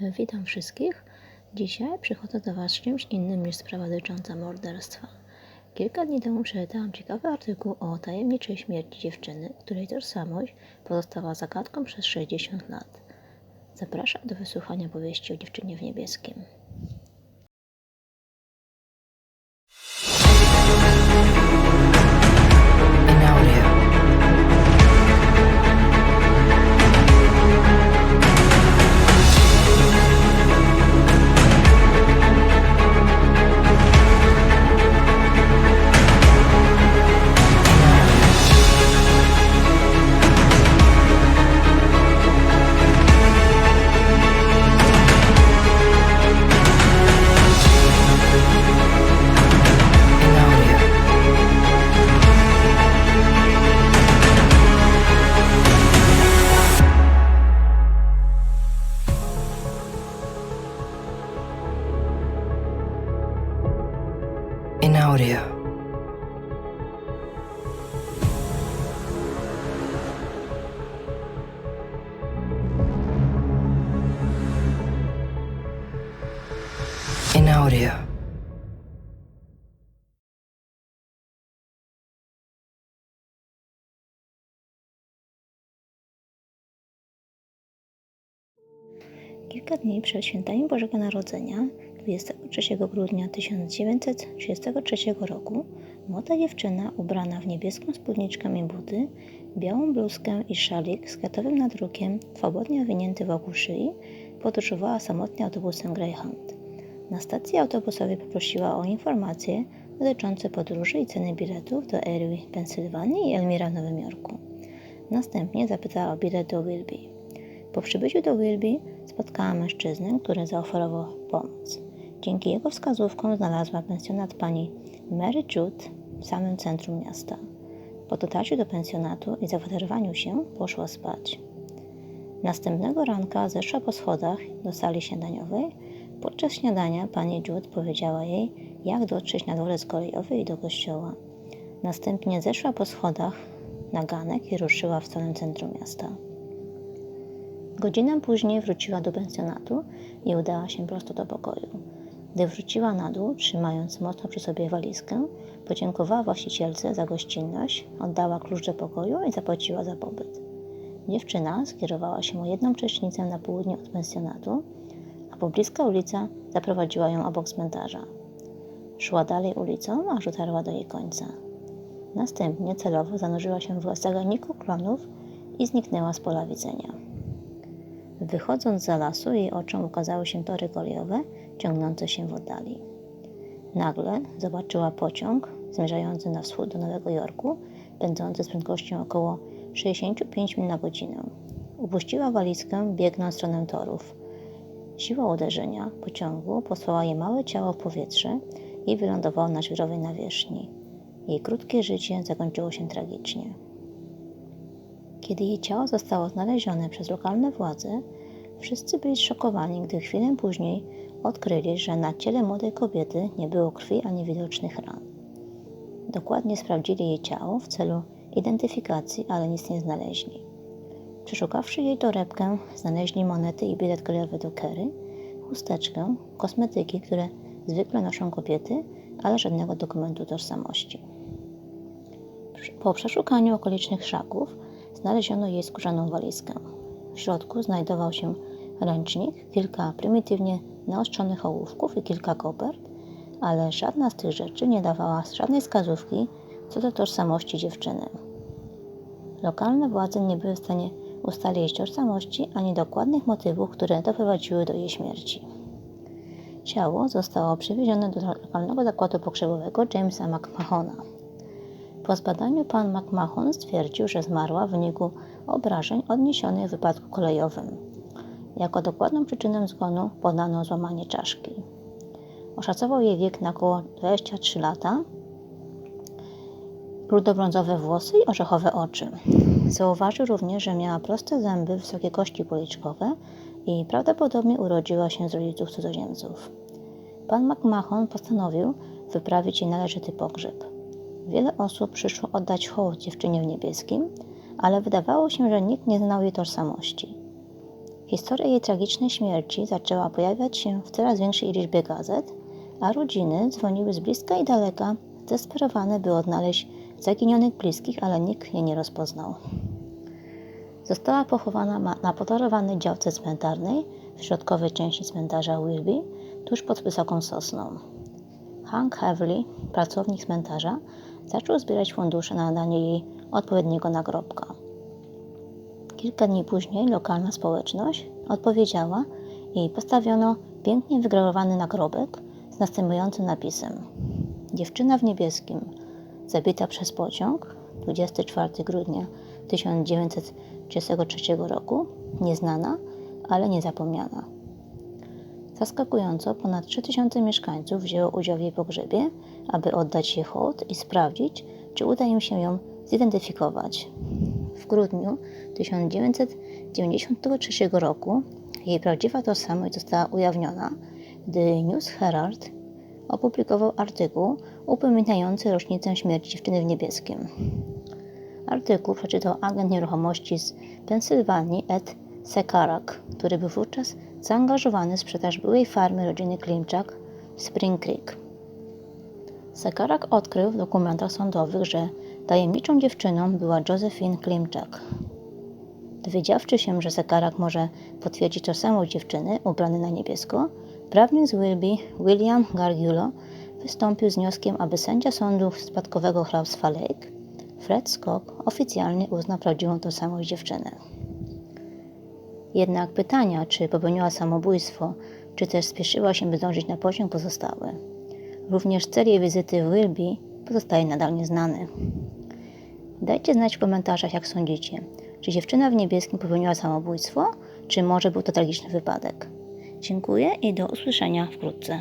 Witam wszystkich. Dzisiaj przychodzę do Was z czymś innym niż sprawa dotycząca morderstwa. Kilka dni temu przeczytałam ciekawy artykuł o tajemniczej śmierci dziewczyny, której tożsamość pozostała zagadką przez 60 lat. Zapraszam do wysłuchania powieści o dziewczynie w niebieskim. Audio. Kilka dni przed świętami Bożego Narodzenia, 23 grudnia 1933 roku, młoda dziewczyna ubrana w niebieską spódniczkę i buty, białą bluzkę i szalik z kwiatowym nadrukiem, swobodnie owinięty wokół szyi, podróżowała samotnie autobusem Greyhound. Na stacji autobusowej poprosiła o informacje dotyczące podróży i ceny biletów do Erie, Pensylwanii i Elmira w Nowym Jorku. Następnie zapytała o bilet do Wilby. Po przybyciu do Wilby spotkała mężczyznę, który zaoferował pomoc. Dzięki jego wskazówkom znalazła pensjonat pani Mary Jude w samym centrum miasta. Po dotarciu do pensjonatu i zakwaterowaniu się poszła spać. Następnego ranka zeszła po schodach do sali śniadaniowej. Podczas śniadania pani Jude powiedziała jej, jak dotrzeć na dworzec kolejowy i do kościoła. Następnie zeszła po schodach na ganek i ruszyła w stronę centrum miasta. Godzinę później wróciła do pensjonatu i udała się prosto do pokoju. Gdy wróciła na dół, trzymając mocno przy sobie walizkę, podziękowała właścicielce za gościnność, oddała klucz do pokoju i zapłaciła za pobyt. Dziewczyna skierowała się o jedną przecznicę na południe od pensjonatu, a pobliska ulica zaprowadziła ją obok cmentarza. Szła dalej ulicą, aż dotarła do jej końca. Następnie celowo zanurzyła się w zagajniku klonów i zniknęła z pola widzenia. Wychodząc za lasu, jej oczom ukazały się tory kolejowe ciągnące się w oddali. Nagle zobaczyła pociąg zmierzający na wschód do Nowego Jorku, pędzący z prędkością około 65 mil na godzinę. Upuściła walizkę, biegnąc w stronę torów. Siła uderzenia pociągu posłała jej małe ciało w powietrze i wylądowało na żwirowej nawierzchni. Jej krótkie życie zakończyło się tragicznie. Kiedy jej ciało zostało znalezione przez lokalne władze, wszyscy byli zszokowani, gdy chwilę później odkryli, że na ciele młodej kobiety nie było krwi ani widocznych ran. Dokładnie sprawdzili jej ciało w celu identyfikacji, ale nic nie znaleźli. Przeszukawszy jej torebkę, znaleźli monety i bilet kolejowy do Kerry, chusteczkę, kosmetyki, które zwykle noszą kobiety, ale żadnego dokumentu tożsamości. Po przeszukaniu okolicznych szaków znaleziono jej skórzaną walizkę. W środku znajdował się ręcznik, kilka prymitywnie naostrzonych ołówków i kilka kopert, ale żadna z tych rzeczy nie dawała żadnej wskazówki co do tożsamości dziewczyny. Lokalne władze nie były w stanie ustalić tożsamości ani dokładnych motywów, które doprowadziły do jej śmierci. Ciało zostało przewiezione do lokalnego zakładu pogrzebowego Jamesa McMahona. Po zbadaniu pan McMahon stwierdził, że zmarła w wyniku obrażeń odniesionych w wypadku kolejowym. Jako dokładną przyczynę zgonu podano złamanie czaszki. Oszacował jej wiek na około 23 lata, rudobrązowe włosy i orzechowe oczy. Zauważył również, że miała proste zęby, wysokie kości policzkowe i prawdopodobnie urodziła się z rodziców cudzoziemców. Pan McMahon postanowił wyprawić jej należyty pogrzeb. Wiele osób przyszło oddać hołd dziewczynie w niebieskim, ale wydawało się, że nikt nie znał jej tożsamości. Historia jej tragicznej śmierci zaczęła pojawiać się w coraz większej liczbie gazet, a rodziny dzwoniły z bliska i daleka, zdesperowane, by odnaleźć zaginionych bliskich, ale nikt jej nie rozpoznał. Została pochowana na potorowanej działce cmentarnej w środkowej części cmentarza Wilby, tuż pod wysoką sosną. Hank Heavley, pracownik cmentarza, zaczął zbierać fundusze na nadanie jej odpowiedniego nagrobka. Kilka dni później lokalna społeczność odpowiedziała i postawiono pięknie wygravowany nagrobek z następującym napisem: Dziewczyna w niebieskim, zabita przez pociąg 24 grudnia 1933 roku, nieznana, ale niezapomniana. Zaskakująco ponad 3000 mieszkańców wzięło udział w jej pogrzebie, aby oddać jej hołd i sprawdzić, czy uda im się ją zidentyfikować. W grudniu 1993 roku jej prawdziwa tożsamość została ujawniona, gdy News Herald opublikował artykuł upominający rocznicę śmierci dziewczyny w niebieskim. Artykuł przeczytał agent nieruchomości z Pensylwanii Ed Sekarak, który był wówczas zaangażowany w sprzedaż byłej farmy rodziny Klimczak w Spring Creek. Sekarak odkrył w dokumentach sądowych, że tajemniczą dziewczyną była Josephine Klimczak. Dowiedziawszy się, że Sekarak może potwierdzić tożsamość dziewczyny ubrany na niebiesko, prawnik z Wilby, William Gargiulo, wystąpił z wnioskiem, aby sędzia sądu spadkowego hrabstwa Lake, Fred Scott, oficjalnie uznał prawdziwą tożsamość dziewczyny. Jednak pytania, czy popełniła samobójstwo, czy też spieszyła się, by zdążyć na pociąg, pozostały. Również cel jej wizyty w Wilby pozostaje nadal nieznany. Dajcie znać w komentarzach, jak sądzicie, czy dziewczyna w niebieskim popełniła samobójstwo, czy może był to tragiczny wypadek. Dziękuję i do usłyszenia wkrótce.